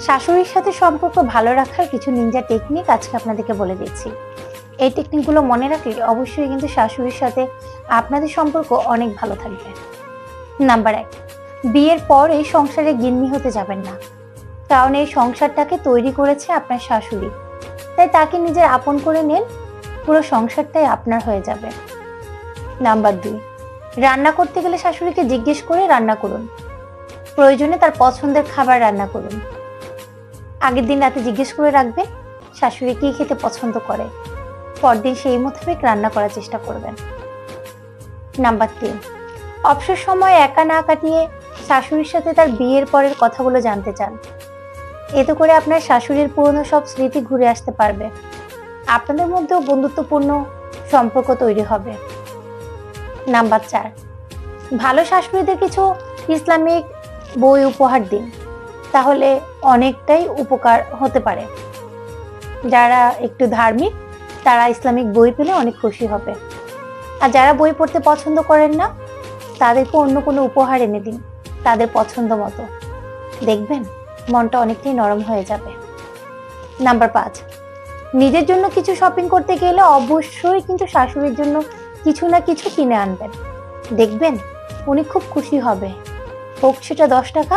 শাশুড়ির সাথে সম্পর্ক ভালো রাখার কিছু নিনজা টেকনিক আজকে আপনাদেরকে বলে দিচ্ছি। এই টেকনিকগুলো মনে রাখলে অবশ্যই কিন্তু শাশুড়ির সাথে আপনাদের সম্পর্ক অনেক ভালো থাকবে। নাম্বার এক, বিয়ের পর এই সংসারে গিন্নি হতে যাবেন না। কারণ এই সংসারটাকে তৈরি করেছে আপনার শাশুড়ি। তাই তাকে নিজের আপন করে নেন, পুরো সংসারটাই আপনার হয়ে যাবে। নাম্বার দুই, রান্না করতে গেলে শাশুড়িকে জিজ্ঞেস করে রান্না করুন। প্রয়োজনে তার পছন্দের খাবার রান্না করুন। আগের দিন রাতে জিজ্ঞেস করে রাখবেন শাশুড়ি কী খেতে পছন্দ করে। পরদিন সেই মোতাবেক রান্না করার চেষ্টা করবেন। নাম্বার তিন, অবসর সময় একা না কাটিয়ে শাশুড়ির সাথে তার বিয়ের পরের কথাগুলো জানতে চান। এতে করে আপনার শাশুড়ির পুরনো সব স্মৃতি ঘুরে আসতে পারবে। আপনাদের মধ্যেও বন্ধুত্বপূর্ণ সম্পর্ক তৈরি হবে। নাম্বার চার, ভালো শাশুড়িদের কিছু ইসলামিক বই উপহার দিন। তাহলে অনেকটাই উপকার হতে পারে। যারা একটু ধার্মিক, তারা ইসলামিক বই পেলে অনেক খুশি হবে। আর যারা বই পড়তে পছন্দ করেন না, তাদেরকে অন্য কোনো উপহার এনে দিন, তাদের পছন্দ মতো। দেখবেন, মনটা অনেকটাই নরম হয়ে যাবে। নাম্বার পাঁচ, নিজের জন্য কিছু শপিং করতে গেলে অবশ্যই কিন্তু শাশুড়ির জন্য কিছু না কিছু কিনে আনবেন। দেখবেন, উনি খুব খুশি হবে। হোক সেটা দশ টাকা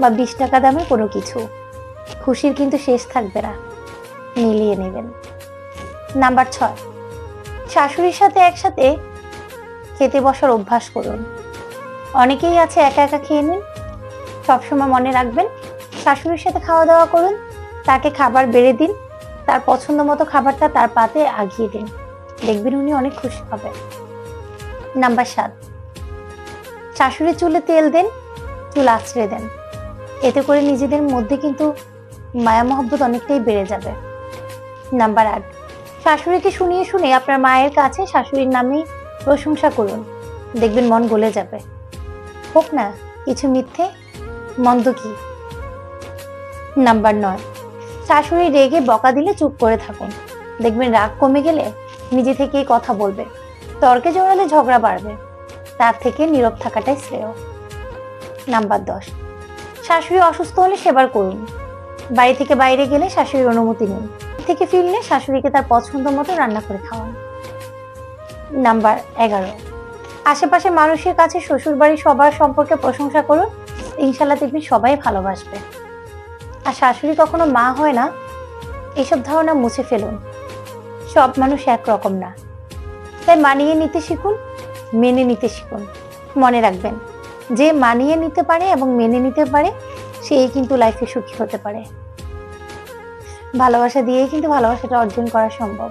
বা বিশ টাকা দামে কোনো কিছু। খুশির কিন্তু শেষ থাকবে না। মিলিয়ে নেবেন। নাম্বার ছয়, শাশুড়ির সাথে একসাথে খেতে বসার অভ্যাস করুন। অনেকেই আছে একা একা খেয়ে নিন। সবসময় মনে রাখবেন, শাশুড়ির সাথে খাওয়া দাওয়া করুন, তাকে খাবার বেড়ে দিন, তার পছন্দ মতো খাবারটা তার পাতে আগিয়ে দিন। দেখবেন উনি অনেক খুশি হবে নাম্বার সাত, শাশুড়ির চুলে তেল দেন, চুল আছড়ে দেন। এতে করে নিজেদের মধ্যে কিন্তু মায়া মহব্বত অনেকটাই বেড়ে যাবে। নাম্বার আট, শাশুড়িকে শুনিয়ে শুনে আপনার মায়ের কাছে শাশুড়ির নামে প্রশংসা করুন। দেখবেন মন গলে যাবে। হোক না, কিছু মিথ্যে, মন্দ কি? নাম্বার নয়, শাশুড়ি রেগে বকা দিলে চুপ করে থাকুন। দেখবেন রাগ কমে গেলে নিজে থেকেই কথা বলবে। তর্কে জড়ালে ঝগড়া বাড়বে। তার থেকে নীরব থাকাটাই শ্রেয়। নাম্বার দশ শাশুড়ি অসুস্থ হলে সেবার করুন। বাড়ি থেকে বাইরে গেলে শাশুড়ির অনুমতি নিন। থেকে ফিরলে শাশুড়িকে তার পছন্দ মতো রান্না করে খাওয়ান। নাম্বার এগারো। আশেপাশে মানুষের কাছে শ্বশুর বাড়ির সবার সম্পর্কে প্রশংসা করুন। ইনশাল্লাহ দেখবেন সবাই ভালোবাসবে। আর শাশুড়ি কখনো মা হয় না, এসব ধারণা মুছে ফেলুন। সব মানুষ একরকম না। তাই মানিয়ে নিতে শিখুন, মেনে নিতে শিখুন। মনে রাখবেন। যে মানিয়ে নিতে পারে এবং মেনে নিতে পারে, সেই কিন্তু লাইফে সুখী হতে পারে। ভালোবাসা দিয়েই কিন্তু ভালোবাসাটা অর্জন করা সম্ভব।